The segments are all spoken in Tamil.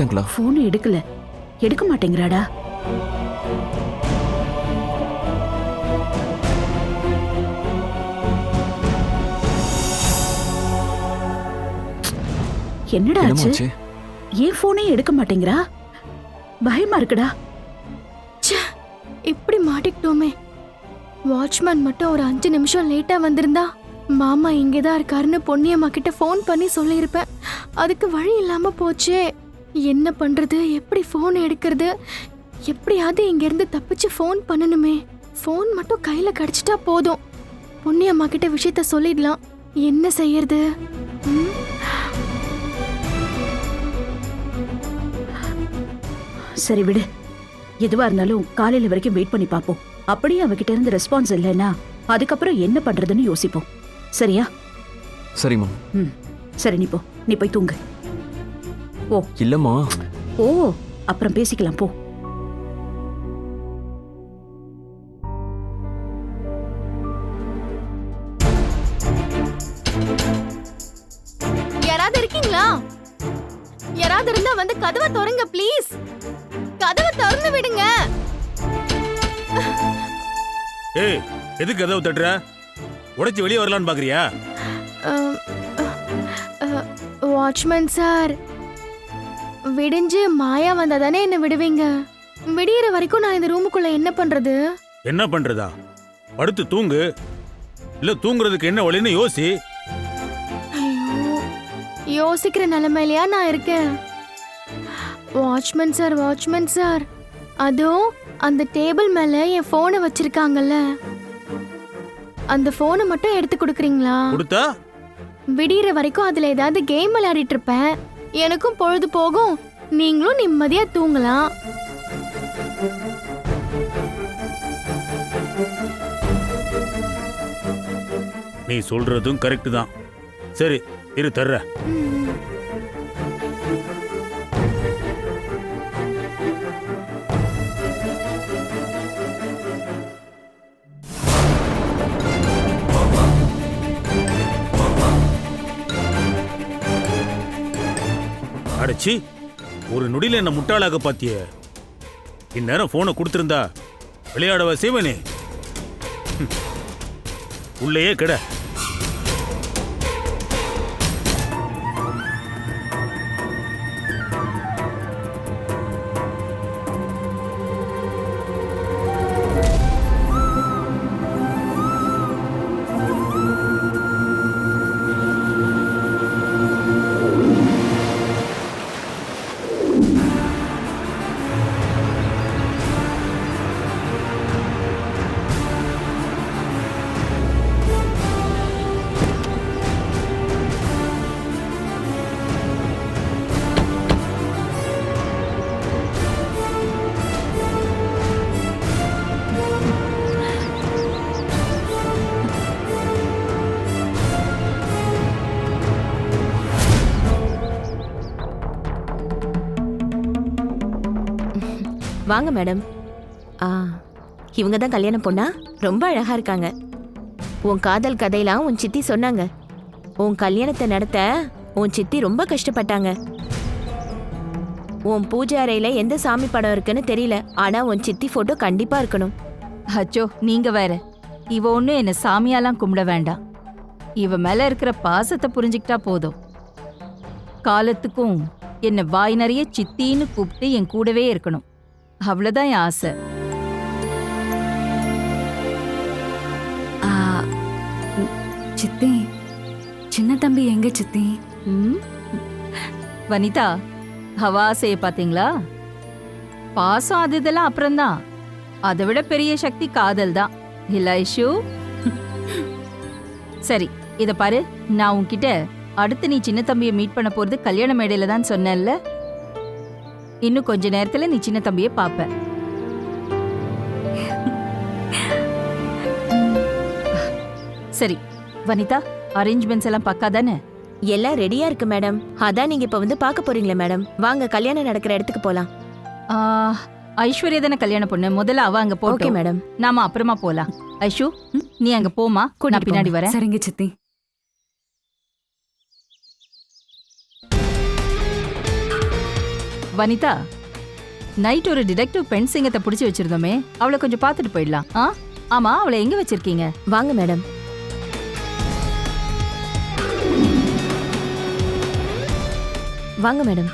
எடுத்தாங்களா போன் எடுக்கல. எடுக்க மாட்டேங்கிறாடா. என்னடா ஆச்சு? ஏன் போனே எடுக்க மாட்டேங்கிறா? பயமா இருக்குடா. இப்படி மாட்டிக்கிட்டோமே. வாட்ச்மேன் மட்டும் ஒரு அஞ்சு நிமிஷம் லேட்டா வந்திருந்தா மாமா இங்கதான் இருக்காருன்னு பொன்னியம்மா கிட்ட ஃபோன் பண்ணி சொல்லியிருப்பேன். அதுக்கு வழி இல்லாம போச்சே. என்ன பண்றது? எப்படி ஃபோன் எடுக்கிறது? எப்படியாவது இங்க இருந்து தப்பிச்சு ஃபோன் பண்ணணுமே. ஃபோன் மட்டும் கையில கிடைச்சிட்டா போதும். பொன்னியம்மா கிட்ட விஷயத்த சொல்லிடலாம். என்ன செய்யறது? ம்? சரி விடு. எதுவா இருந்தாலும் காலையில வரைக்கும் வெயிட் பண்ணி பாப்போம் அப்படியே அவகிட்ட இருந்து ரெஸ்பான்ஸ் இல்லைன்னா அதுக்கப்புறம் என்ன பண்றதுன்னு யோசிப்போம். சரியா? சரிம்மா. ம். சரி நீ போ. நீ போய் தூங்கு. இல்லம்மா. ஓ அப்புறம் பேசிக்கலாம் போ. யாராவது இருக்கீங்களா? யாராவது இருந்தா வந்து கதவை திறங்க ப்ளீஸ். கதவை திறந்து விடுங்க. ஏய் எதுக்கு கதவு தட்டுற? உடைச்சு வெளியே வரலான்னு பாக்குறியா? Watchman sir. விடிஞ்சு மாயா வந்தா தானே என்ன விடுவீங்க? விடியற வரைக்கும் நான் இந்த ரூமுக்குள்ள என்ன பண்றது? என்ன பண்றதா? படுத்து தூங்கு. இல்ல தூங்குறதுக்கு என்ன வழின்னு யோசி. ஐயோ யோசிக்கிற நிலைமையிலயா நான் இருக்கேன்? வாட்ச்மேன் சார் வாட்ச்மேன் சார் அதோ அந்த டேபிள் மேல என் போனை வச்சிருக்காங்கல்ல. அந்த போனை மட்டும் எடுத்து கொடுக்குறீங்களா? கொடுத்தா? விடியற வரைக்கும் அதுல ஏதாவது கேம் விளையாடிட்டு இருப்பேன். எனக்கும் பொழுது போகும். நீங்களும் நிம்மதியா தூங்கலாம். நீ சொல்றதும் கரெக்ட் தான். சரி இரு தர்ற. ம். ஒரு நொடியில என்ன முட்டாளாக பாத்திய. இந்நேரம் போனை கொடுத்துருந்தா விளையாடவா செய்வனே? உள்ளேயே கிட. வாங்க மேடம். ஆ இவங்க தான் கல்யாணம் பொண்ணா? ரொம்ப அழகாக இருக்காங்க. உன் காதல் கதையெல்லாம் உன் சித்தி சொன்னாங்க. உன் கல்யாணத்தை நடத்த உன் சித்தி ரொம்ப கஷ்டப்பட்டாங்க. உன் பூஜை அறையில் எந்த சாமி படம் இருக்குன்னு தெரியல. ஆனால் உன் சித்தி ஃபோட்டோ கண்டிப்பாக இருக்கணும். அச்சோ நீங்க வேற. இவ ஒன்றும் என்னை சாமியாலாம் கும்பிட வேண்டாம் இவ மேல இருக்கிற பாசத்தை புரிஞ்சுக்கிட்டா போதும். காலத்துக்கும் என்னை வாய் நிறைய சித்தின்னு கூப்பிட்டு என் கூடவே இருக்கணும். அவ்வளவுதான் என் ஆசை. சித்தி சின்ன தம்பி எங்க சித்தி? வனிதா அவ ஆசைய பாத்தீங்களா பாசம் அது இதெல்லாம் அப்புறம்தான். அதை விட பெரிய சக்தி காதல் தான். இல்ல ஐஷு? சரி இத பாரு. நான் உன்கிட்ட அடுத்து நீ சின்ன தம்பியை மீட் பண்ண போறது கல்யாண மேடையில தான் சொன்னேன்ல. இன்னும் கொஞ்ச நேரத்துல நீ சின்ன தம்பியை பாப்ப. சரி வனிதா அரேஞ்ச்மெண்ட்ஸ் எல்லாம் பக்கா தானே எல்லாம் ரெடியா இருக்கு மேடம் அதான் நீங்க இப்ப வந்து பார்க்க போறீங்களே மேடம் வாங்க கல்யாணம் நடக்கிற இடத்துக்கு போலாம். ஐஸ்வர்யா தானே கல்யாணம் பொண்ணு? முதல்ல அவ அங்க ஓகே போட்டோம் மேடம் நாம அப்புறமா போலாம். ஐஷு நீ அங்க போமா நான் பின்னாடி. வரேன். சரிங்க சித்தி. வனிதா நைட் ஒரு டிடெக்டிவ் பெண் சிங்கத்தை பிடிச்சி வச்சிருந்தோமே அவளை கொஞ்சம் பார்த்துட்டு போயிடலாம். ஆ? ஆமா அவளை எங்க வச்சிருக்கீங்க? வாங்க மேடம். வாங்க மேடம்.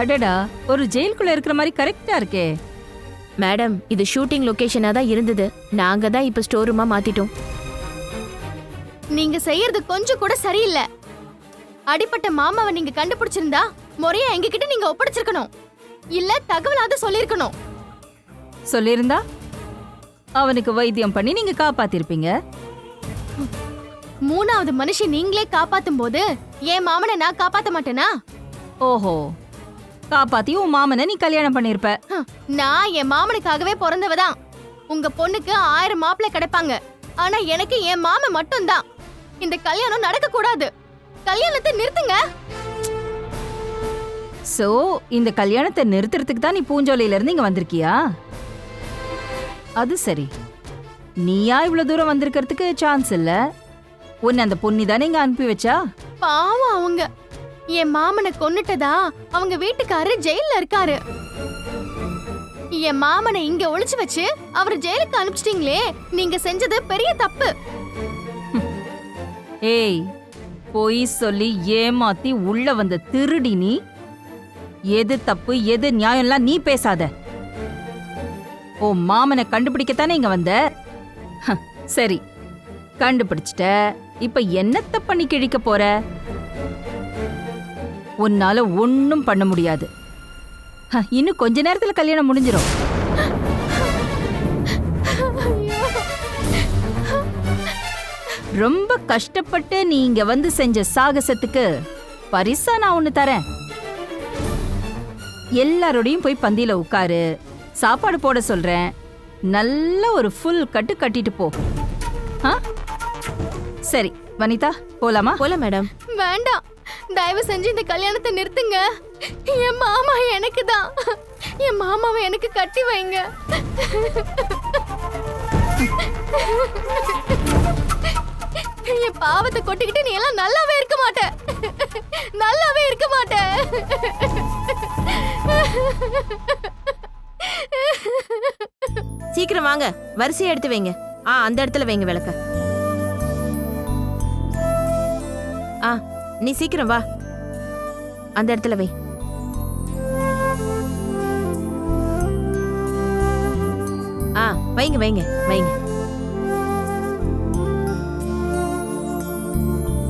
அடடா ஒரு ஜெயிலுக்குள்ள இருக்கிற மாதிரி கரெக்டா இருக்கே. மேடம் இது ஷூட்டிங் லொகேஷனா தான் இருந்தது. நாங்க தான் இப்ப ஸ்டோர் ரூமா மாத்திட்டோம். நீங்க செய்யறது கொஞ்சம் கூட சரியில்லை. அடிப்பட்ட மாமாவை நீங்க கண்டுபிடிச்சிருந்தா முறையா எங்ககிட்ட நீங்க ஒப்படைச்சிருக்கணும். இல்ல தகவலாவது சொல்லிருக்கணும். சொல்லியிருந்தா அவனுக்கு வைத்தியம் பண்ணி நீங்க காப்பாத்திருப்பீங்க. மூணாவது மனுஷன் நீங்களே காப்பாத்தும் போது என் மாமனை நான் காப்பாத்த மாட்டேனா? ஓஹோ. காப்பாத்தி உன் மாமனை நீ கல்யாணம் பண்ணிருப்ப. நான் என் மாமனுக்காகவே பிறந்தவ தான் உங்க பொண்ணுக்கு ஆயிரம் மாப்பிள்ளை கிடைப்பாங்க. ஆனா எனக்கு என் மாமன் மட்டும்தான். இந்த கல்யாணம் நடக்க கூடாது கல்யாணத்தை நிறுத்துங்க. சோ இந்த கல்யாணத்தை நிறுத்துறதுக்கு தான் நீ பூஞ்சோலையில இருந்து இங்க வந்திருக்கியா? அது சரி. நீயா இவ்வளவு தூரம் வந்திருக்கிறதுக்கு சான்ஸ் இல்ல? உன்னை அந்த பொண்ணி தானே இங்க அனுப்பி வச்சா? பாவம் அவங்க. என் மாமனை கொன்னுட்டதா? அவங்க வீட்டுக்காரரு ஜெயில்ல இருக்காரு. என் மாமனை இங்க ஒளிச்சு வச்சு அவர் ஜெயிலுக்கு அனுப்பிச்சிட்டீங்களே நீங்க செஞ்சது பெரிய தப்பு. ஏய் பொய் சொல்லி ஏமாத்தி உள்ள வந்த திருடி நீ? எது தப்பு எது நியாயம்லாம் நீ பேசாத. ஓ மாமனை கண்டுபிடிக்கத்தானே இங்க வந்த? ஹ, சரி கண்டுபிடிச்சிட்ட. இப்ப என்னத்த பண்ணி கிழிக்க போற? உன்னால ஒன்னும் பண்ண முடியாது. இன்னும் கொஞ்ச நேரத்துல கல்யாணம் முடிஞ்சிரும். ரொம்ப கஷ்டப்பட்டு நீ இங்க வந்து செஞ்ச சாகசத்துக்கு பரிசா நான் ஒண்ணு தரேன். எல்லாரோடையும் போய் பந்தியில உட்காரு சாப்பாடு போட சொல்றேன். நல்ல ஒரு ஃபுல் கட்டு கட்டிட்டு போ. ஆ? சரி வனிதா போலாமா? போல மேடம். வேண்டாம். தயவு செஞ்சு இந்த கல்யாணத்தை நிறுத்துங்க. என் மாமா எனக்கு தான். என் மாமாவை எனக்கு கட்டி வைங்க. என் பாவத்தை கொட்டிக்கிட்டு நீ எல்லாம் நல்லாவே இருக்க மாட்ட. நல்லாவே இருக்க மாட்ட. சீக்கிரம் வாங்க. வரிசையை எடுத்து வைங்க. ஆ அந்த இடத்துல வைங்க விளக்க. ஆ நீ சீக்கிரம் வா. அந்த இடத்துல வை. ஆ வைங்க வைங்க வைங்க.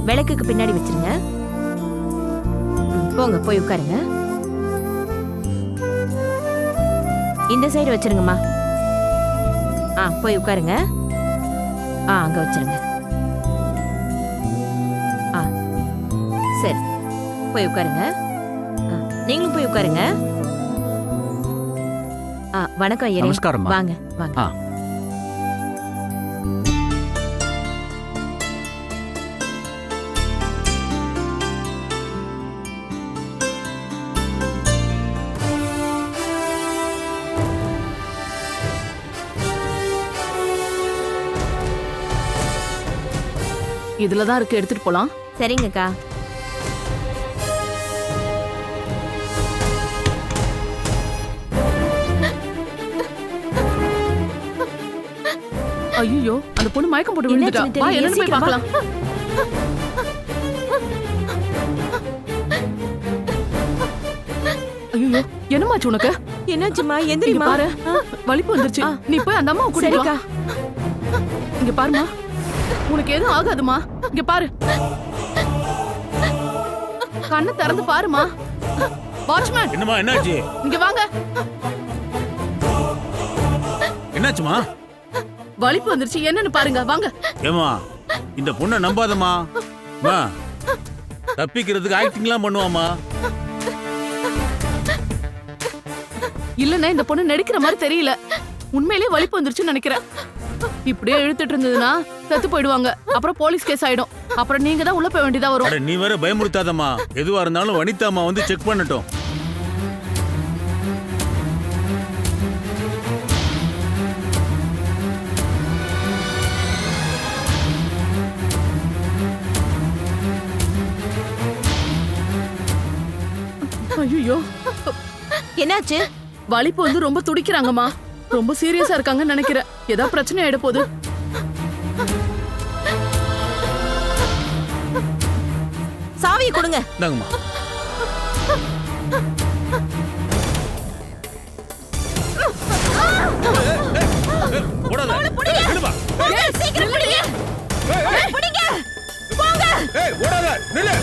விளக்குக்கு பின்னாடி வச்சிருங்க. போங்க போய் உட்காருங்க. இந்த சைடு வச்சிருங்கம்மா. ஆ போய் உட்காருங்க. ஆ அங்கே வச்சிருங்க. சரி. போய் உட்காருங்க. நீங்களும் போய் உட்காருங்க. ஆ வணக்கம் ஐயரே நமஸ்காரம்மா. வாங்க வாங்க. இதுல தான் இருக்கு எடுத்துட்டு போலாம். சரிங்கக்கா. ஐயோ அந்த பொண்ணு மயக்கம் போட்டு விழுந்துட்டா. வா என்னன்னு போய். பார்க்கலாம். ஐயோ என்னமாச்சு உனக்கு? என்னாச்சுமா எந்திரிமா பாரு. வலிப்பு வந்துருச்சு. நீ போய் அந்த அம்மாவை கூட்டிட்டு வா. இங்க பாருமா உனக்கு எதுவும் ஆகாதுமா இங்க பாரு. கண்ணை திறந்து பாருமா வாட்ச்மேன் என்னம்மா என்னாச்சு? இங்க வாங்க. என்னாச்சுமா வலிப்பு வந்துருச்சு. என்னன்னு பாருங்க. வாங்க. ஏமா இந்த பொண்ணை நம்பாதம்மா. மா தப்பிக்கிறதுக்கு ஆக்டிங்லாம் பண்ணுவாமா இல்லன்னா இந்த பொண்ணு நடிக்கிற மாதிரி தெரியல. உண்மையிலேயே வலிப்பு வந்துருச்சுன்னு நினைக்கிறேன். இப்படியே இழுத்துட்டு இருந்ததுன்னா செத்து போயிடுவாங்க. அப்புறம் போலீஸ் கேஸ் ஆயிடும். அப்புறம் நீங்க தான் உள்ள போய் வேண்டியதா வரும். நீ வேற பயமுறுத்தாதம்மா. எதுவா இருந்தாலும் வனிதாம்மா வந்து செக் பண்ணட்டும். என்னாச்சு? வலிப்பு வந்து ரொம்ப துடிக்கிறாங்கம்மா. ரொம்ப சீரியஸா இருக்காங்கன்னு நினைக்கிறேன். ஏதாவது பிரச்சனை ஆயிட போகுது. சாவியை கொடுங்க. இந்தாங்கம்மா. சீக்கிரம் பிடிங்க ஏய், ஓடாத. நில்லு.